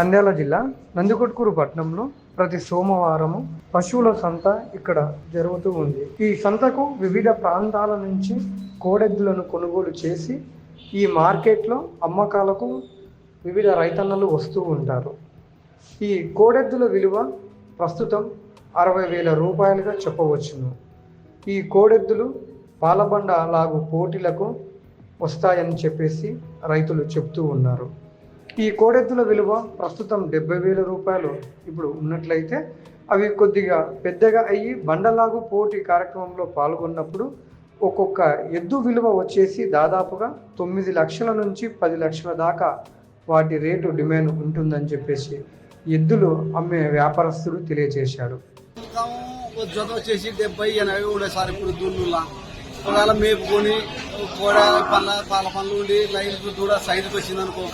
నంద్యాల జిల్లా నందికొట్కూరు పట్టణంలో ప్రతి సోమవారము పశువుల సంత ఇక్కడ జరుగుతూ ఉంది. ఈ సంతకు వివిధ ప్రాంతాల నుంచి కోడెద్దులను కొనుగోలు చేసి ఈ మార్కెట్లో అమ్మకాలకు వివిధ రైతన్నలు వస్తూ ఉంటారు. ఈ కోడెద్దుల విలువ ప్రస్తుతం అరవై వేల రూపాయలుగా చెప్పవచ్చును. ఈ కోడెద్దులు పాలబండ లాగు పోటీలకు వస్తాయని చెప్పేసి రైతులు చెప్తూ ఉన్నారు. ఈ కోడెద్దుల విలువ ప్రస్తుతం డెబ్బై వేల రూపాయలు ఇప్పుడు ఉన్నట్లయితే అవి కొద్దిగా పెద్దగా అయ్యి బండలాగు పోటీ కార్యక్రమంలో పాల్గొన్నప్పుడు ఒక్కొక్క ఎద్దు విలువ వచ్చేసి దాదాపుగా తొమ్మిది లక్షల నుంచి పది లక్షల దాకా వాటి రేటు డిమాండ్ ఉంటుందని చెప్పేసి ఎద్దులు అమ్మే వ్యాపారస్తుడు తెలియజేశాడు. జత వచ్చేసి డెబ్బై ఎనభై ఉండేసారి ఇప్పుడు దూళ్ళులా ఒకవేళ మేపుకొని కోడ పళ్ళ పాల పనులు ఉండి లైన్ దూడ సైడ్కి వచ్చింది అనుకో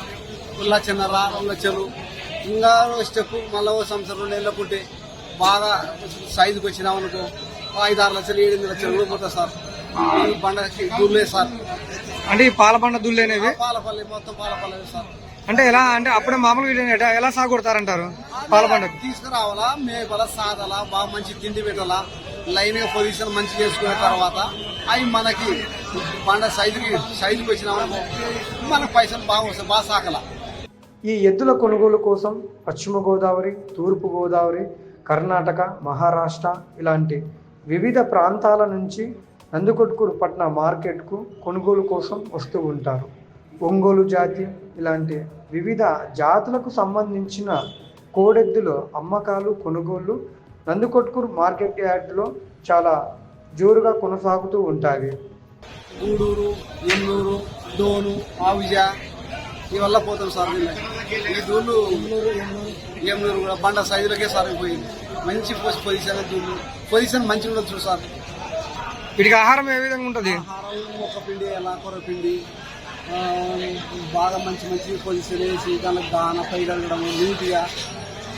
లక్షన్నర రెండు లక్షలు ఇంకా స్టెప్ మళ్ళీ ఓ సంవత్సరం రెండు ఏళ్ళకు ఉంటే బాగా సైజుకి వచ్చినాం అనుకో ఓ ఐదు ఆరు లక్షలు ఏడెనిమిది లక్షలు కూడా సార్. ఈ పండగకి దూర్లే సార్. అంటే ఈ పాలబండ దుల్లేనేవి పాలపల్లి మొత్తం పాలపల్లి సార్. అంటే ఎలా అంటే అప్పుడే మామూలుగా ఎలా సాగు కొడతారంటారు పాలబండకు తీసుకురావాలా మేపల సాదలా బాగా మంచి తిండి పెట్టాలా లైన్గా పొజిషన్ మంచి చేసుకున్న తర్వాత అవి మనకి పండ సైజుకి సైజుకి వచ్చినామనుకో మనకు పైసలు బాగా వస్తాయి బాగా సాకలా ఈ ఎద్దుల కొనుగోలు కోసం పశ్చిమ గోదావరి తూర్పు గోదావరి కర్ణాటక మహారాష్ట్ర ఇలాంటి వివిధ ప్రాంతాల నుంచి నందికొట్కూరు పట్న మార్కెట్కు కొనుగోలు కోసం వస్తూ ఉంటారు. ఒంగోలు జాతి ఇలాంటి వివిధ జాతులకు సంబంధించిన కోడెద్దుల అమ్మకాలు కొనుగోళ్ళు నందికొట్కూరు మార్కెట్ యార్డ్లో చాలా జోరుగా కొనసాగుతూ ఉంటాయి. గూడూరు ఎన్నూరు డోను ఆవిజ ఇవల్ల పోతాం సార్. ఈ దూళ్ళు ఎన్నూరు కూడా బండ సైజులకే సార్ పోయింది మంచి పొసి- పొజిషన్ దూళ్ళు పొజిషన్ మంచిగా ఉండదు సార్. వీటికి ఆహారం ఏ విధంగా ఉంటుంది? ఆహారం మొక్క పిండి ఎలా కూర పిండి బాగా మంచి మంచి పొజిషన్ వేసి దానికి దాన పై కడగడం నీట్గా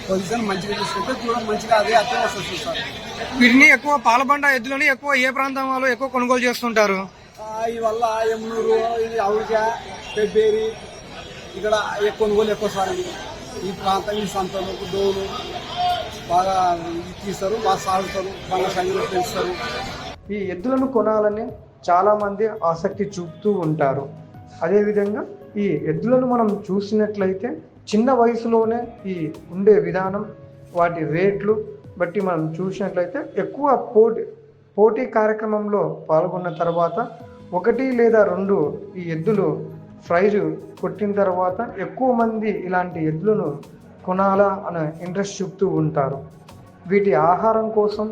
పొజిషన్ మంచిగా తీసుకుంటే చూడ మంచిగా అదే అర్థం వస్తుంది సార్. వీటిని ఎక్కువ పాలబండ ఎద్దులని ఎక్కువ ఏ ప్రాంతం వాళ్ళు ఎక్కువ కొనుగోలు చేస్తుంటారు? ఈ వల్ల ఎమ్నూరు ఇది ఔజ పెబ్బేరి ఇక్కడ కొనుగోలు ఎక్కువ సార్ ఈ ప్రాంతం ఈ సంతలు డోలు బాగా ఇది తీస్తారు బాగా సాగుతారు బాగా సంగీతం పెంచుతారు. ఈ ఎద్దులను కొనాలని చాలామంది ఆసక్తి చూపుతూ ఉంటారు. అదేవిధంగా ఈ ఎద్దులను మనం చూసినట్లయితే చిన్న వయసులోనే ఈ ఉండే విధానం వాటి రేట్లు బట్టి మనం చూసినట్లయితే ఎక్కువ పోటీ పోటీ కార్యక్రమంలో పాల్గొన్న తర్వాత ఒకటి లేదా రెండు ఈ ఎద్దులు ప్రైజు కొట్టిన తర్వాత ఎక్కువ మంది ఇలాంటి ఎద్దులను కొనాలా అనే ఇంట్రెస్ట్ చూపుతూ ఉంటారు. వీటి ఆహారం కోసం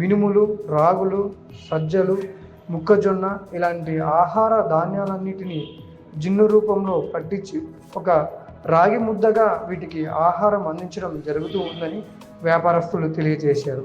మినుములు రాగులు సజ్జలు మొక్కజొన్న ఇలాంటి ఆహార ధాన్యాలన్నిటినీ జిన్ను రూపంలో పట్టించి ఒక రాగి ముద్దగా వీటికి ఆహారం అందించడం జరుగుతూ ఉందని వ్యాపారస్తులు తెలియజేశారు.